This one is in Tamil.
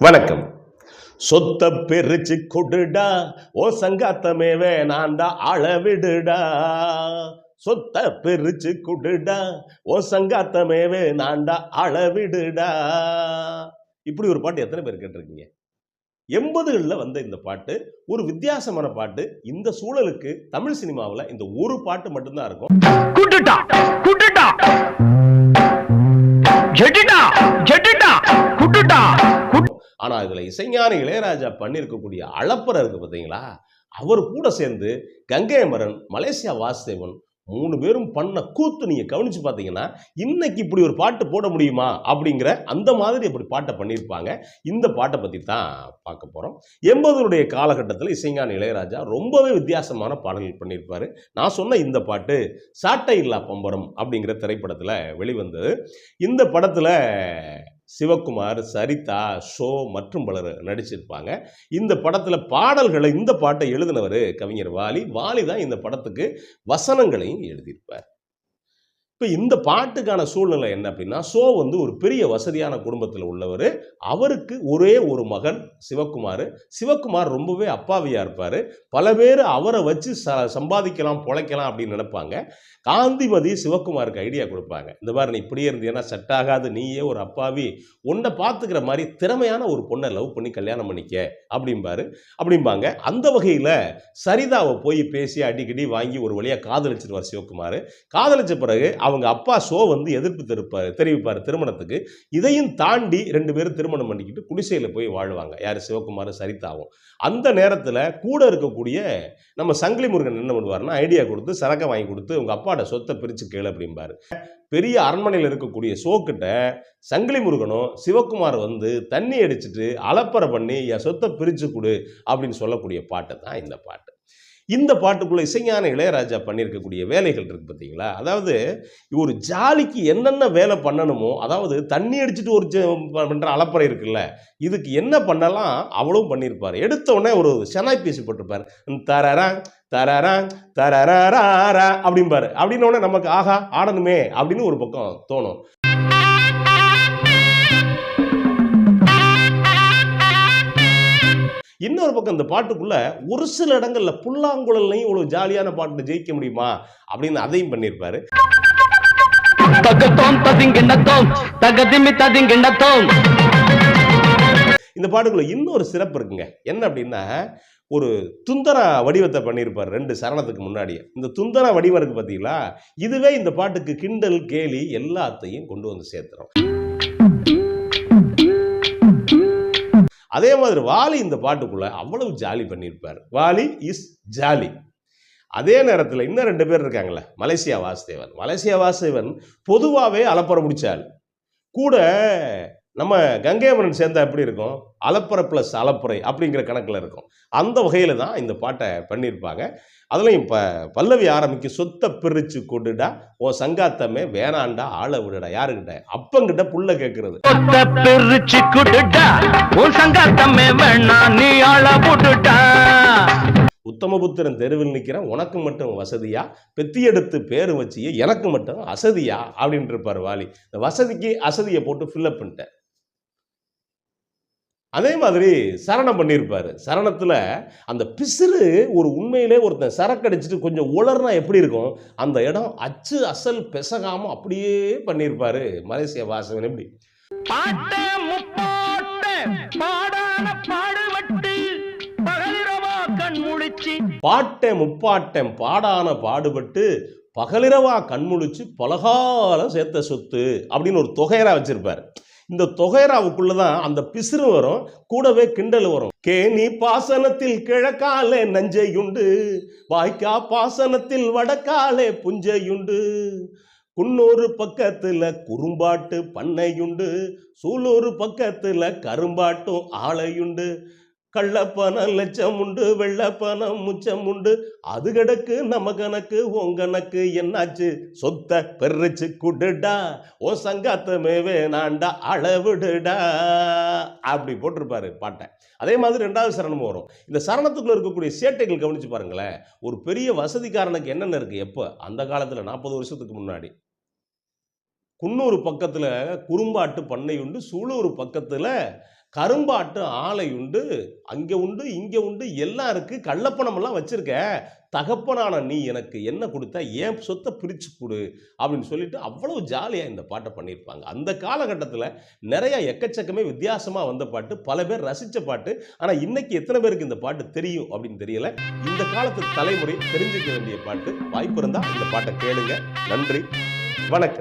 வணக்கம். சொத்த பிரிச்சு கொடுடா ஓ சங்காத்தமே வேணாண்டா அளவிடுடா சொத்த பிரிச்சு கொடுடா ஓ சங்காத்தமே வேணாண்டா அளவிடுடா இப்படி ஒரு பாட்டு எத்தனை பேர் கேட்டிருக்கீங்க? எண்பதுகளில் வந்த இந்த பாட்டு ஒரு வித்தியாசமான பாட்டு. இந்த சூழலுக்கு தமிழ் சினிமாவில் இந்த ஒரு பாட்டு மட்டும்தான் இருக்கும். இசைஞானி இளையராஜா பண்ணியிருக்கக்கூடிய அளப்பறை இருக்கு பார்த்தீங்களா அவர் கூட சேர்ந்து கங்கை மரன் மலேசியா வாசுதேவன் மூணு பேரும் பண்ண கூத்து நீங்கள் கவனித்து பார்த்தீங்கன்னா இன்னைக்கு இப்படி ஒரு பாட்டு போட முடியுமா? அப்படிங்கிற அந்த மாதிரி இப்படி பாட்டை பண்ணியிருப்பாங்க. இந்த பாட்டை பற்றி தான் பார்க்க போகிறோம் எண்பதுடைய காலகட்டத்தில் இசைஞான இளையராஜா ரொம்பவே வித்தியாசமான பாடல்கள் பண்ணியிருப்பார். நான் சொன்ன இந்த பாட்டு சாட்டை இல்லா பம்பரம் அப்படிங்கிற திரைப்படத்தில் வெளிவந்தது. இந்த படத்தில் சிவகுமார் சரிதா ஷோ மற்றும் பலர் நடிச்சிருப்பாங்க. இந்த படத்தில் பாடல்களை இந்த பாட்டை எழுதினவர் கவிஞர் வாலி. வாலி தான் இந்த படத்துக்கு வசனங்களையும் எழுதியிருப்பார். இப்போ இந்த பாட்டுக்கான சூழ்நிலை என்ன அப்படின்னா சோ வந்து ஒரு பெரிய வசதியான குடும்பத்தில் உள்ளவர் அவருக்கு ஒரே ஒரு மகன் சிவகுமார் சிவகுமார் ரொம்பவே அப்பாவியாக இருப்பார். பல பேர் அவரை வச்சு ச சம்பாதிக்கலாம் பொழைக்கலாம் அப்படின்னு நினைப்பாங்க. காந்திமதி சிவகுமாருக்கு ஐடியா கொடுப்பாங்க. இந்த மாதிரி நீ இப்படியே இருந்தீங்கன்னா செட் ஆகாது நீயே ஒரு அப்பாவி. உன்னை பார்த்துக்கிற மாதிரி திறமையான ஒரு பொண்ணை லவ் பண்ணி கல்யாணம் பண்ணிக்க அப்படிம்பாரு. அப்படிம்பாங்க. அந்த வகையில் சரிதாவை போய் பேசி அடிக்கடி வாங்கி ஒரு வழியாக காதலிச்சிருவார் சிவகுமார் காதலிச்ச பிறகு அவங்க அப்பா ஷோ வந்து எதிர்ப்பு தெரிப்பார் தெரிவிப்பார் திருமணத்துக்கு. இதையும் தாண்டி ரெண்டு பேரும் திருமணம் பண்ணிக்கிட்டு குடிசையில் போய் வாழ்வாங்க. யார் சிவகுமார் சரிதாவும். அந்த நேரத்தில் கூட இருக்கக்கூடிய நம்ம சங்கிலி முருகன் என்ன பண்ணுவார்னா ஐடியா கொடுத்து சரக்கை வாங்கி கொடுத்து உங்கள் அப்பாவோட சொத்தை பிரித்து கேளு அப்படிம்பாரு. பெரிய அரண்மனையில் இருக்கக்கூடிய ஷோக்கிட்ட சங்கிலி முருகனும் சிவகுமார் வந்து தண்ணி அடிச்சுட்டு அலப்பறை பண்ணி என் சொத்தை பிரித்து கொடு அப்படின்னு சொல்லக்கூடிய பாட்டு தான் இந்த பாட்டு. இந்த பாட்டுக்குள்ளே இசைஞான இளையராஜா பண்ணியிருக்கக்கூடிய வேலைகள் இருக்கு பார்த்தீங்களா? அதாவது ஒரு ஜாலிக்கு என்னென்ன வேலை பண்ணணுமோ அதாவது தண்ணி அடிச்சுட்டு ஒரு பண்ணுற அலப்பறை இருக்குல்ல இதுக்கு என்ன பண்ணலாம் அவ்வளவும் பண்ணியிருப்பார். எடுத்தோடனே ஒரு செனாய் பேசி போட்டிருப்பார். தரராங் தரராங் தரராரா அப்படிம்பாரு. அப்படின்னோடனே நமக்கு ஆஹா ஆடணுமே அப்படின்னு ஒரு பக்கம் தோணும். இன்னொரு பக்கம் இந்த பாட்டுக்குள்ள ஒரு சில இடங்கள்ல புல்லாங்குழல்லையும் இவ்வளவு ஜாலியான பாட்டு ஜெயிக்க முடியுமா அப்படின்னு அதையும் பண்ணியிருப்பாரு. தகத்தோம் ததிங்கிண்ணத்தோம் தகதிமி இந்த பாட்டுக்குள்ள இன்னொரு சிறப்பு இருக்குங்க. என்ன அப்படின்னா ஒரு துந்தர வடிவத்தை பண்ணியிருப்பார் ரெண்டு சரணத்துக்கு முன்னாடியே இந்த துந்தர வடிவம் இருக்கு பார்த்தீங்களா இதுவே இந்த பாட்டுக்கு கிண்டல் கேலி எல்லாத்தையும் கொண்டு வந்து சேர்த்துறோம் அதே மாதிரி வாலி இந்த பாட்டுக்குள்ள அவ்வளவு ஜாலி பண்ணியிருப்பார். Vaali is jolly. அதே நேரத்தில் இன்னும் ரெண்டு பேர் இருக்காங்களே மலேசியா வாசுதேவன். மலேசியா வாசுதேவன் பொதுவாகவே அலப்பறை முடிச்சாள் கூட நம்ம கங்கையமரன் சேர்ந்தா எப்படி இருக்கும்? அலப்புற ப்ளஸ் அலப்பறை அப்படிங்கிற கணக்கில் இருக்கும். அந்த வகையில் தான் இந்த பாட்டை பண்ணியிருப்பாங்க. அதுலேயும் இப்போ பல்லவி ஆரம்பிக்கு சொத்தை பிரித்து கொடுடா உன் சங்காத்தமே வேணாண்டா ஆளை விடுடா. யாருக்கிட்ட? அப்பங்கிட்ட புள்ள கேட்கறது ஒத்த பிரிச்சு கொடுடா உன் சங்காத்தமே வேணா நீ ஆளை போட்டுட்டா உத்தமபுத்திரன் தெருவில் நிற்கிறேன். உனக்கு மட்டும் வசதியா? பெத்தி எடுத்து பேர் வச்சு எனக்கு மட்டும் அசதியா? அப்படின்னு இருப்பார் வாலி. இந்த வசதிக்கு அசதியை போட்டு ஃபில்லப் பண்ணிட்டேன் அதே மாதிரி சரணம் பண்ணியிருப்பார். சரணத்தில் அந்த பிசிறு ஒரு உண்மையிலே ஒருத்தன் சரக்கடிச்சிட்டு கொஞ்சம் உலர்னா எப்படி இருக்கும்? அந்த இடம் அச்சு அசல் பெசகாம அப்படியே பண்ணியிருப்பாரு. மலேசிய வாசகன் எப்படி? பாட்டேன் முப்பாட்டேன் பாடான பாடுபட்டு பகலிரவா கண்முழிச்சு பலகாலம் சேர்த்த சொத்து அப்படின்னு ஒரு தொகையரா வச்சிருப்பார். இந்த தொகையராவுக்குள்ள தான் அந்த பிசுறு வரும் கூடவே கிண்டல் வரும். கேணி பாசனத்தில் கிழக்காலே நஞ்சையுண்டு வாய்க்கா பாசனத்தில் வடக்காலே புஞ்சையுண்டு. குன்னூர் பக்கத்துல குறும்பாட்டு பண்ணையுண்டு சூலூர் பக்கத்துல கரும்பாட்டும் ஆலையுண்டு கள்ளப்பணம் லட்சம் உண்டு வெள்ளப்பணம் முச்சம் உண்டு அது கிடக்கு நம்ம கணக்கு உன் கணக்கு. என்னாச்சு? சொத்த பெருச்சு குடுடா. ஓ சங்காத்தமே வேணாண்டா. அளவிடுடா. அப்படி போட்டிருப்பாரு பாட்டை. அதே மாதிரி ரெண்டாவது சரணம் வரும். இந்த சரணத்துக்குள்ள இருக்கக்கூடிய சேட்டைகள் கவனிச்சு பாருங்களேன். ஒரு பெரிய வசதிக்காரனுக்கு என்னென்ன இருக்கு எப்போ? அந்த காலத்தில் நாற்பது வருஷத்துக்கு முன்னாடி. குன்னூர் பக்கத்தில் குறும்பாட்டு பண்ணை உண்டு சூளூர் பக்கத்தில் கரும்பாட்டு ஆலை உண்டு அங்கே உண்டு இங்கே உண்டு எல்லாம் இருக்குது கள்ளப்பணமெல்லாம் வச்சுருக்க. தகப்பனான நீ எனக்கு என்ன கொடுத்த? ஏன் சொத்தை பிரித்து கொடு அப்படின்னு சொல்லிட்டு அவ்வளோ ஜாலியாக இந்த பாட்டை பண்ணியிருப்பாங்க. அந்த காலகட்டத்தில் நிறையா எக்கச்சக்கமே வித்தியாசமாக வந்த பாட்டு பல பேர் ரசித்த பாட்டு. ஆனால் இன்னைக்கு எத்தனை பேருக்கு இந்த பாட்டு தெரியும் அப்படின்னு தெரியல. இந்த காலத்து தலைமுறை தெரிஞ்சுக்க வேண்டிய பாட்டு வாய்ப்பு இருந்தால் இந்த பாட்டை கேளுங்க. நன்றி. வணக்கம்.